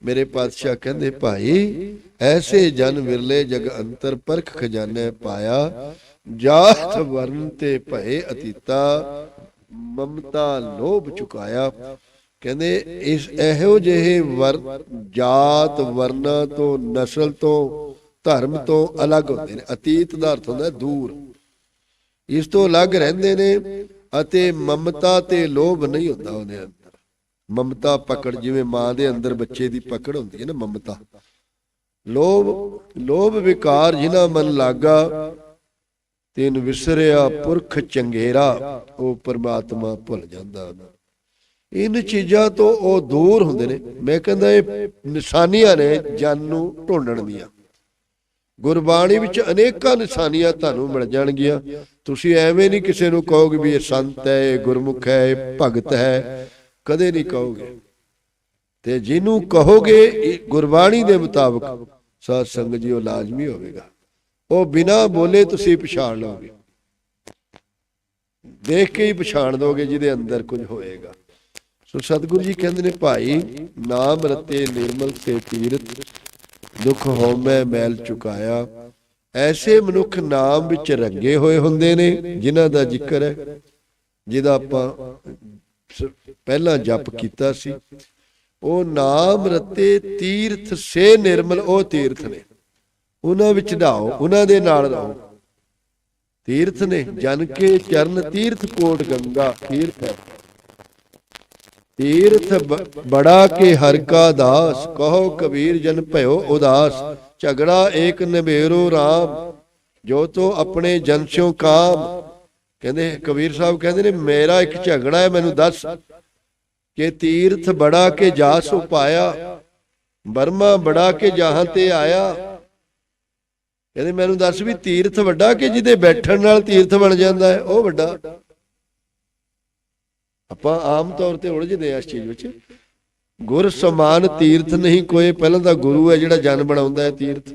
ਮੇਰੇ ਪਾਤਸ਼ਾਹ ਕਹਿੰਦੇ, ਭਾਈ, ਐਸੇ ਜਨ ਵਿਰਲੇ ਜਗ ਅੰਤਰ ਪਰਖ ਖਜ਼ਾਨੇ ਪਾਇਆ, ਜਾਤ ਵਰਨ ਤੇ ਭਏ ਅਤੀਤਾ, ਮਮਤਾ ਲੋਭ ਚੁਕਾਇਆ। ਕਹਿੰਦੇ, ਇਸ ਇਹੋ ਜਿਹੇ ਜਾਤ ਵਰਨਾ ਤੋਂ, ਨਸਲ ਤੋਂ, ਧਰਮ ਤੋਂ ਅਲੱਗ ਹੁੰਦੇ ਨੇ। ਅਤੀਤ ਦਾ ਅਰਥ ਹੁੰਦਾ ਦੂਰ। ਇਸ ਤੋਂ ਅਲੱਗ ਰਹਿੰਦੇ ਨੇ ਅਤੇ ਮਮਤਾ ਤੇ ਲੋਭ ਨਹੀਂ ਹੁੰਦਾ ਉਹਦੇ ਅੰਦਰ। ਮਮਤਾ ਪਕੜ, ਜਿਵੇਂ ਮਾਂ ਦੇ ਅੰਦਰ ਬੱਚੇ ਦੀ ਪਕੜ ਹੁੰਦੀ ਹੈ ਨਾ ਮਮਤਾ। ਲੋਭ ਲੋਭ ਵਿਕਾਰ ਜਿਨ੍ਹਾਂ ਮਨ ਲਾਗਾ, ਤੈਨ ਵਿਸਰਿਆ ਪੁਰਖ ਚੰਗੇਰਾ, ਉਹ ਪਰਮਾਤਮਾ ਭੁੱਲ ਜਾਂਦਾ। ਇਨ ਚੀਜ਼ਾਂ ਤੋਂ ਉਹ ਦੂਰ ਹੁੰਦੇ ਨੇ। ਮੈਂ ਕਹਿੰਦਾ ਇਹ ਨਿਸ਼ਾਨੀਆਂ ਨੇ ਜਨ ਨੂੰ ਢੂੰਡਣ ਦੀਆਂ। ਗੁਰਬਾਣੀ ਵਿੱਚ ਅਨੇਕਾਂ ਨਿਸ਼ਾਨੀਆਂ ਤੁਹਾਨੂੰ ਮਿਲ ਜਾਣਗੀਆਂ। ਤੁਸੀਂ ਐਵੇਂ ਨਹੀਂ ਕਿਸੇ ਨੂੰ ਕਹੋਗੇ ਵੀ ਇਹ ਸੰਤ ਹੈ, ਇਹ ਗੁਰਮੁਖ ਹੈ, ਇਹ ਭਗਤ ਹੈ। ਕਦੇ ਨਹੀਂ ਕਹੋਗੇ। ਤੇ ਜਿਹਨੂੰ ਕਹੋਗੇ ਗੁਰਬਾਣੀ ਦੇ ਮੁਤਾਬਕ ਸਾਧ ਸੰਗਤ ਜੀ, ਉਹ ਲਾਜ਼ਮੀ ਹੋਵੇਗਾ। ਉਹ ਬਿਨਾ ਬੋਲੇ ਤੁਸੀਂ ਪਛਾਣ ਲਓਗੇ। ਦੇਖ ਕੇ ਹੀ ਪਛਾਣ ਦੋਗੇ ਜਿਹਦੇ ਅੰਦਰ ਕੁਝ ਹੋਏਗਾ। ਸੋ ਸਤਿਗੁਰੂ ਜੀ ਕਹਿੰਦੇ ਨੇ, ਭਾਈ, ਨਾਮ ਰਤੇ ਨਿਰਮਲ ਤੇ ਤੀਰਥ, ਦੁੱਖ ਹਉਮੈ ਮੈਲ ਚੁਕਾਇਆ। ਐਸੇ ਮਨੁੱਖ ਨਾਮ ਵਿੱਚ ਰੰਗੇ ਹੋਏ ਹੁੰਦੇ ਨੇ, ਜਿਨ੍ਹਾਂ ਦਾ ਜ਼ਿਕਰ ਹੈ, ਜਿਹਦਾ ਆਪਾਂ ਪਹਿਲਾਂ ਜਪ ਕੀਤਾ ਸੀ। ਉਹ ਨਾਮ ਰਤੇ ਤੀਰਥ ਸੇ ਨਿਰਮਲ, ਉਹ ਤੀਰਥ ਨੇ। ਉਹਨਾਂ ਵਿੱਚ ਢਾਓ ਉਹਨਾਂ ਦੇ ਨਾਲ ਰਹੋ। ਤੀਰਥ ਨੇ, ਜਨ ਕੇ ਚਰਨ ਤੀਰਥ ਕੋਟ ਗੰਗਾ, ਤੀਰਥ ਹੈ। ਤੀਰਥ ਬ- ਬੜਾ ਕੇ ਹਰ ਕਾ ਦਾਸ, ਕਹੋ ਕਬੀਰ ਜਨ ਭਇਓ ਉਦਾਸ, ਝਗੜਾ ਏਕ ਨਿਬੇਰੋ RAM ਜੋ ਤੋ ਆਪਣੇ ਜਨ ਸਿਓ ਕਾਮ। ਕਹਿੰਦੇ, ਕਬੀਰ ਸਾਹਿਬ ਕਹਿੰਦੇ ਨੇ, ਮੇਰਾ ਇੱਕ ਝਗੜਾ ਹੈ, ਮੈਨੂੰ ਦੱਸ ਕਿ ਤੀਰਥ ਬੜਾ ਕੇ ਜਾਸ ਉਪਾਇਆ, ਬਰਮਾ ਬੜਾ ਕੇ ਜਹਾਂ ਤੇ ਆਇਆ। ਕਹਿੰਦੇ, ਮੈਨੂੰ ਦੱਸ ਵੀ ਤੀਰਥ ਵੱਡਾ ਕਿ ਜਿਹਦੇ ਬੈਠਣ ਨਾਲ ਤੀਰਥ ਬਣ ਜਾਂਦਾ ਹੈ, ਉਹ ਵੱਡਾ। ਆਪਾਂ ਆਮ ਤੌਰ ਤੇ ਉਲਝਦੇ ਆ ਇਸ ਚੀਜ਼ ਵਿੱਚ। ਗੁਰ ਸਮਾਨ ਤੀਰਥ ਨਹੀਂ ਕੋਈ, ਪਹਿਲਾਂ ਦਾ ਗੁਰੂ ਹੈ ਜਿਹੜਾ ਜਨ ਬਣਾਉਂਦਾ ਹੈ ਤੀਰਥ।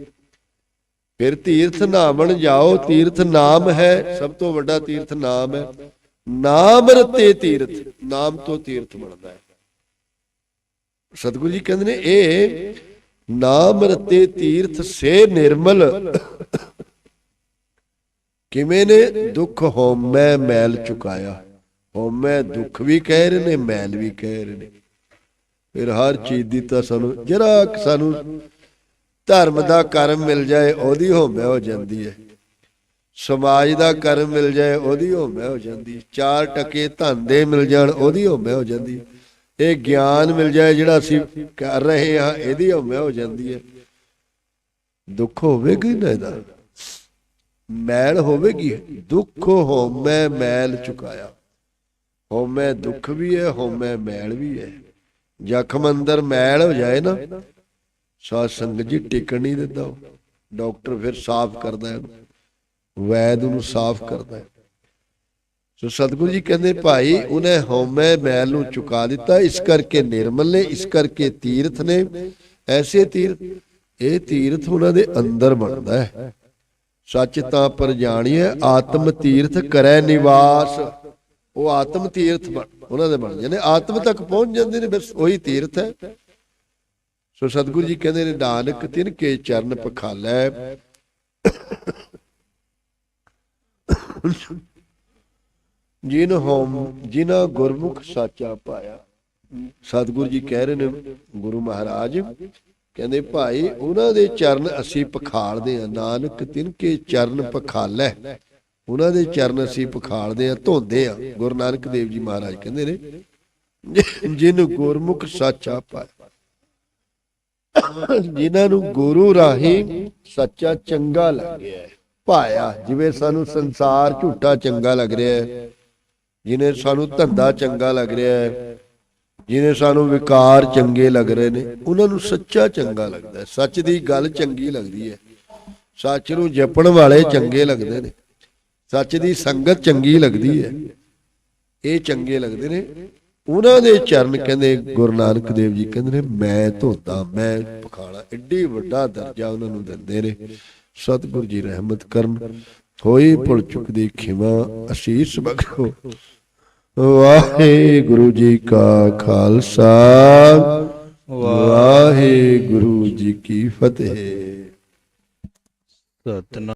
ਫਿਰ ਤੀਰਥ ਨਾਮਣ ਜਾਓ, ਤੀਰਥ ਨਾਮ ਹੈ, ਸਭ ਤੋਂ ਵੱਡਾ ਤੀਰਥ ਨਾਮ ਹੈ। ਨਾਮ ਰਤੇ ਤੀਰਥ, ਨਾਮ ਤੋਂ ਤੀਰਥ ਬਣਦਾ ਹੈ। ਸਤਿਗੁਰੂ ਜੀ ਕਹਿੰਦੇ ਨੇ, ਇਹ ਨਾਮ ਰਤੇ ਤੀਰਥ ਸੇ ਨਿਰਮਲ। ਕਿਵੇਂ ਨੇ? ਦੁੱਖ ਹਉਮੈ ਮੈਲ ਚੁਕਾਇਆ। ਹਉਮੈ ਦੁੱਖ ਵੀ ਕਹਿ ਰਹੇ ਨੇ, ਮੈਲ ਵੀ ਕਹਿ ਰਹੇ ਨੇ। ਫਿਰ ਹਰ ਚੀਜ਼ ਦੀ ਤਾਂ ਸਾਨੂੰ, ਜਿਹੜਾ ਸਾਨੂੰ ਧਰਮ ਦਾ ਕਰਮ ਮਿਲ ਜਾਏ, ਉਹਦੀ ਹਉਮੈ ਹੋ ਜਾਂਦੀ ਹੈ। ਸਮਾਜ ਦਾ ਕਰਮ ਮਿਲ ਜਾਏ, ਉਹਦੀ ਹਉਮੈ ਹੋ ਜਾਂਦੀ ਚਾਰ ਟਕੇ ਧਨ ਦੇ ਮਿਲ ਜਾਣ, ਉਹਦੀ ਹਉਮੈ ਹੋ ਜਾਂਦੀ ਇਹ ਗਿਆਨ ਮਿਲ ਜਾਏ, ਜਿਹੜਾ ਅਸੀਂ ਕਰ ਰਹੇ ਹਾਂ, ਇਹਦੀ ਹਉਮੈ ਹੋ ਜਾਂਦੀ ਹੈ। ਦੁੱਖ ਹੋਵੇਗੀ ਨਾ ਇਹਦਾ। ਮੈਲ ਹੋਵੇਗੀ। ਦੁੱਖ, ਹਉਮੈ, ਮੈਲ ਚੁਕਾਇਆ। ਹਉਮੈ ਦੁੱਖ ਵੀ ਹੈ ਹਉਮੈ ਮੈਲ ਵੀ ਹੈ। ਜ਼ਖਮ ਅੰਦਰ ਮੈਲ ਹੋ ਜਾਏ ਨਾ, ਸਾਧ ਸੰਗਤ ਜੀ ਟਿਕਣ ਨਹੀਂ ਦਿੰਦਾ। ਉਹ ਡਾਕਟਰ ਫਿਰ ਸਾਫ਼ ਕਰਦਾ ਹੈ, ਵੈਦ ਨੂੰ ਸਾਫ਼ ਕਰਦਾ ਹੈ। ਸੋ ਸਤਿਗੁਰੂ ਜੀ ਕਹਿੰਦੇ, ਭਾਈ, ਉਹਨੇ ਹਉਮੈ ਮੈਲ ਨੂੰ ਚੁਕਾ ਦਿੱਤਾ, ਇਸ ਕਰਕੇ ਨਿਰਮਲ ਨੇ, ਇਸ ਕਰਕੇ ਤੀਰਥ ਨੇ। ਐਸੇ ਤੀਰਥ, ਇਹ ਤੀਰਥ ਉਹਨਾਂ ਦੇ ਅੰਦਰ ਬਣਦਾ ਹੈ। ਸੱਚ ਤਾਂ ਪਰ ਜਾਣੀਏ ਆਤਮ ਤੀਰਥ ਕਰੈ ਨਿਵਾਸ। ਉਹ ਆਤਮ ਤੀਰਥ ਉਹਨਾਂ ਦੇ ਬਣ ਜਾਂਦੇ ਆਤਮ ਤੱਕ ਪਹੁੰਚ ਜਾਂਦੇ ਨੇ ਬਸ ਉਹੀ ਤੀਰਥ ਹੈ। ਸੋ ਸਤਿਗੁਰੂ ਜੀ ਕਹਿੰਦੇ ਨੇ, ਨਾਨਕ ਤਿਨ ਕੇ ਚਰਨ ਪਖਾਲੈ। ਜਿਨ ਹੋਮ ਜਿਨਾ ਗੁਰਮੁਖ ਸਾਚਾ ਪਾਇਆ। ਸਤਿਗੁਰੂ ਜੀ ਕਹਿ ਰਹੇ ਨੇ, ਗੁਰੂ ਮਹਾਰਾਜ, ਕਹਿੰਦੇ ਭਾਈ, ਉਹਨਾਂ ਦੇ ਚਰਨ ਅਸੀਂ ਪਖਾਲਦੇ ਆ ਨਾਨਕ ਤਿਨ ਕੇ ਚਰਨ ਪਖਾਲੈ। ਉਹਨਾਂ ਦੇ ਚਰਨ ਅਸੀਂ ਪਖਾਲਦੇ ਆ ਧੋਂਦੇ ਆ ਗੁਰੂ ਨਾਨਕ ਦੇਵ ਜੀ ਮਹਾਰਾਜ ਕਹਿੰਦੇ ਨੇ ਜਿਨ ਗੁਰਮੁਖ ਸਾਚਾ ਪਾਇਆ। ਜਿਨ੍ਹਾਂ ਨੂੰ ਗੁਰੂ ਰਾਹੀਂ ਸੱਚਾ ਚੰਗਾ ਲੱਗਿਆ ਪਾਇਆ ਜਿਵੇਂ ਸਾਨੂੰ ਸੰਸਾਰ ਝੂਠਾ ਚੰਗਾ ਲੱਗ ਰਿਹਾ ਹੈ ਜਿਨੇ ਸਾਨੂੰ ਧੰਦਾ ਚੰਗਾ ਲੱਗ ਰਿਹਾ ਹੈ ਜਿਨੇ ਸਾਨੂੰ ਵਿਕਾਰ ਚੰਗੇ ਲੱਗ ਰਹੇ ਨੇ ਉਹਨਾਂ ਨੂੰ ਸੱਚਾ ਚੰਗਾ ਲੱਗਦਾ ਹੈ। ਸੱਚ ਦੀ ਗੱਲ ਚੰਗੀ ਲੱਗਦੀ ਹੈ। ਸੱਚ ਨੂੰ ਜਪਣ ਵਾਲੇ ਚੰਗੇ ਲੱਗਦੇ ਨੇ। ਸੱਚ ਦੀ ਸੰਗਤ ਚੰਗੀ ਲੱਗਦੀ ਹੈ। ਇਹ ਚੰਗੇ ਲੱਗਦੇ ਨੇ। ਉਹਨਾਂ ਦੇ ਚਰਨ ਕਹਿੰਦੇ, ਗੁਰੂ ਨਾਨਕ ਦੇਵ ਜੀ ਕਹਿੰਦੇ ਨੇ, ਮੈਂ ਧੋਤਾ, ਮੈਂ ਪਖਾਲਾ ਐਡੀ ਵੱਡਾ ਦਰਜਾ ਉਹਨਾਂ ਨੂੰ ਦਿੰਦੇ ਨੇ। ਸਤਿਗੁਰੂ ਜੀ ਰਹਿਮਤ ਕਰਨ। ਹੋਈ ਭੁਲ ਚੁੱਕ ਦੀ ਖਿਮਾ, ਅਸੀਸ ਬਖਸ਼ੋ। ਵਾਹਿਗੁਰੂ ਜੀ ਕਾ ਖਾਲਸਾ। ਵਾਹਿਗੁਰੂ ਜੀ ਕੀ ਫਤਿਹ। ਸਤਨਾਮ